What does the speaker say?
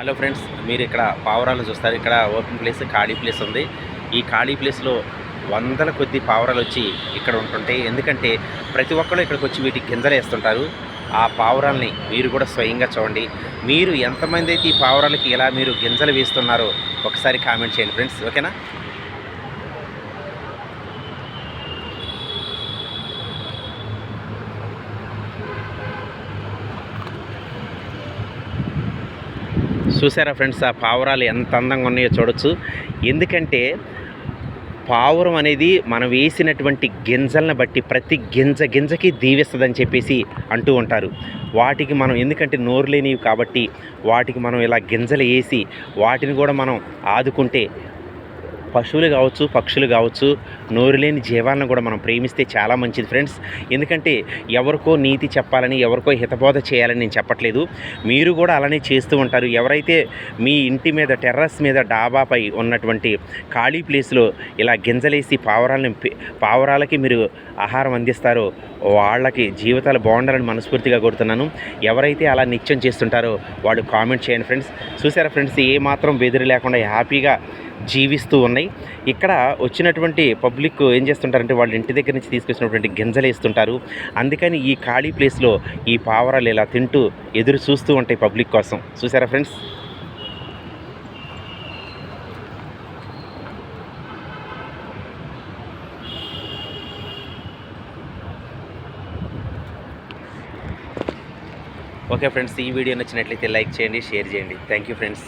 Hello friends మీరు ఇక్కడ పావురాలు చూస్తారు. ఇక్కడ ఓపెన్ ప్లేస్ ఖాళీ ప్లేస్ ఉంది. ఈ ఖాళీ ప్లేస్లో వందల కొద్ది పావురాలు వచ్చి ఇక్కడ ఉంటుంటాయి ఎందుకంటే ప్రతి ఒక్కరు ఇక్కడికి వచ్చి వీటికి గింజలు వేస్తుంటారు. ఆ పావురాల్ని మీరు కూడా స్వయంగా చూడండి. మీరు ఎంతమంది అయితే ఈ పావురాలకి ఇలా మీరు గింజలు వేస్తున్నారో ఒకసారి కామెంట్ చేయండి ఫ్రెండ్స్. ఓకేనా? చూసారా ఫ్రెండ్స్ ఆ పావురాలు ఎంత అందంగా ఉన్నాయో చూడొచ్చు. ఎందుకంటే పావురం అనేది మనం వేసినటువంటి గింజలను బట్టి ప్రతి గింజ గింజకి దీవిస్తుందని చెప్పేసి అంటూ ఉంటారు. వాటికి మనం ఎందుకంటే నోరు లేనివి కాబట్టి వాటికి మనం ఇలా గింజలు వేసి వాటిని కూడా మనం ఆదుకుంటే పశువులు కావచ్చు పక్షులు కావచ్చు నోరు లేని జీవాలను కూడా మనం ప్రేమిస్తే చాలా మంచిది ఫ్రెండ్స్. ఎందుకంటే ఎవరికో నీతి చెప్పాలని ఎవరికో హితబోధ చేయాలని నేను చెప్పట్లేదు. మీరు కూడా అలానే చేస్తూ ఉంటారు. ఎవరైతే మీ ఇంటి మీద టెర్రస్ మీద డాబాపై ఉన్నటువంటి ఖాళీ ప్లేస్లో ఇలా గింజలేసి పావురాలను పావురాలకి మీరు ఆహారం అందిస్తారో వాళ్ళకి జీవితాలు బాగుండాలని మనస్ఫూర్తిగా కోరుతున్నాను. ఎవరైతే అలా నిత్యం చేస్తుంటారో వాళ్ళు కామెంట్ చేయండి ఫ్రెండ్స్. చూసారా ఫ్రెండ్స్ ఏ మాత్రం బెదిరి లేకుండా హ్యాపీగా జీవిస్తూ ఉన్నాయి. ఇక్కడ వచ్చినటువంటి పబ్లిక్ ఏం చేస్తుంటారంటే వాళ్ళ ఇంటి దగ్గర నుంచి తీసుకొచ్చినటువంటి గింజలు వేస్తుంటారు. అందుకని ఈ ఖాళీ ప్లేస్లో ఈ పావురాలు ఇలా తింటూ ఎదురు చూస్తూ ఉంటాయి పబ్లిక్ కోసం. చూసారా ఫ్రెండ్స్? ఓకే ఫ్రెండ్స్ ఈ వీడియో నచ్చినట్లయితే లైక్ చేయండి షేర్ చేయండి. Thank you friends.